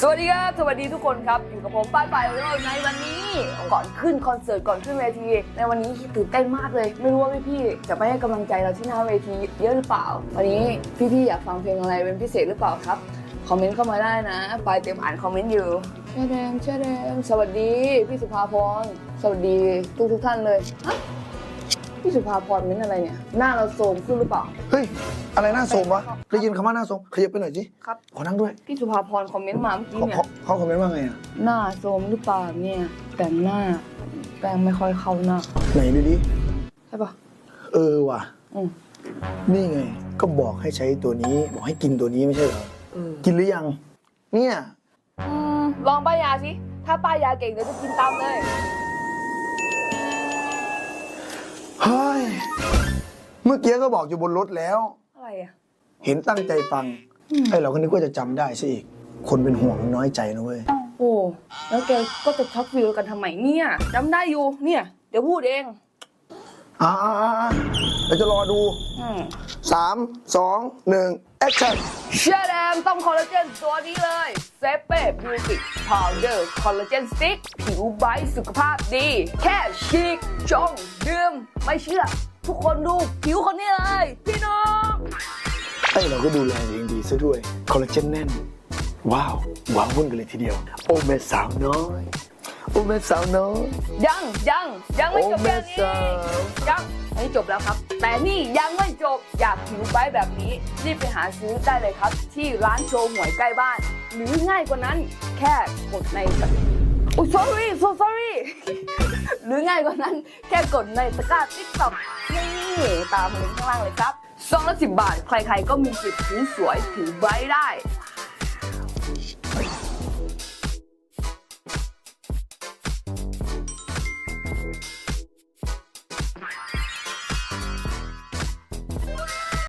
สวัสดีครับ สวัสดีทุกคนครับ อยู่กับผมป้ายปลายเริ่มในวันนี้ ก่อนขึ้นคอนเสิร์ต ก่อนขึ้นเวที ในวันนี้ตื่นเต้นมากเลย ไม่รู้ว่าพี่ๆจะไปให้กำลังใจเราที่หน้าเวทีเยอะหรือเปล่า วันนี้พี่ๆอยากฟังเพลงอะไรเป็นพิเศษหรือเปล่าครับ คอมเมนต์เข้ามาได้นะปลายเตรียมอ่านคอมเมนต์อยู่เชอแดงเชอแดงสวัสดีพี่สุภาพร สวัสดีทุกทุกๆท่านเลยฮะ พี่สุภาพรเม้นอะไรเนี่ย หน้าเราโทรมขึ้นหรือเปล่า เฮ้ย อะไรหน้าโสมวะ ได้ยินคำว่าหน้าโสมขยับไปหน่อยสิครับ ขอนั่งด้วยพี่สุภาพรคอมเมนต์มาเมื่อกี้เขาเนี่ย เขาเขาคอมเมนต์ว่าไงอะ หน้าโทรมหรือเปล่าเนี่ย แต่งหน้า แปรงไม่ค่อยเข้าหน้าไหนดูดิ ใช่ปะเออว่ะ อืมนี่ไง ก็บอกให้ใช้ตัวนี้ บอกให้กินตัวนี้ไม่ใช่เหรอ เออกินหรือยัง เนี่ย อืมลองป้ายยาสิถ้าป้ายยาเก่งเดี๋ยวจะกินตามเลย มื่อกี้ก็บอกอยู่บนรถแล้ว อะไรอะ เห็นตั้งใจฟังไอ้เราก็นึกว่าจะจำได้ซะอีก คนเป็นห่วงมันน้อยใจนะเว้ย โอ้ แล้วแกก็จะช็อตฟิลกันทำไมเนี่ยจำได้อยู่ เนี่ย เดี๋ยวพูดเอง อ่าอ่าอ่าเราจะรอดู อืม สามสองหนึ่งแอคชั่น เชื่อแดมต้องคอลลาเจนตัวนี้เลยเซเป้บิวติกพาวเดอร์คอลลาเจนสติ๊กผิวใบสุขภาพดี แค่ฉีกจงดื่มไม่เชื่อ ทุกคนดูผิวคนนี้เลย พี่น้องไอ้เราก็ดูแลตัวเองดีซะด้วย คอลลาเจนแน่น ว้าวว้าววุ่นกันเลยทีเดียว โอ้แม่สาวน้อย โอ้แม่สาวน้อย ยังยังยังไม่จบโอ้แม่แค่นี้สาว ยังไม่จบแล้วครับ แต่นี่ยังไม่จบอยากผิวใบแบบนี้ รีบไปหาซื้อได้เลยครับ ที่ร้านโชว์หวยใกล้บ้าน หรือง่ายกว่านั้น แค่กดใน โอ้ sorry so sorry หรือง่ายกว่านั้นแค่กดในตะกร้าติ๊กต็อกนี่ตามลิงก์ข้างล่างเลยครับซองละสิบบาท ใครๆก็มีสิทธิ์ผิวสวยผิวไบรท์ได้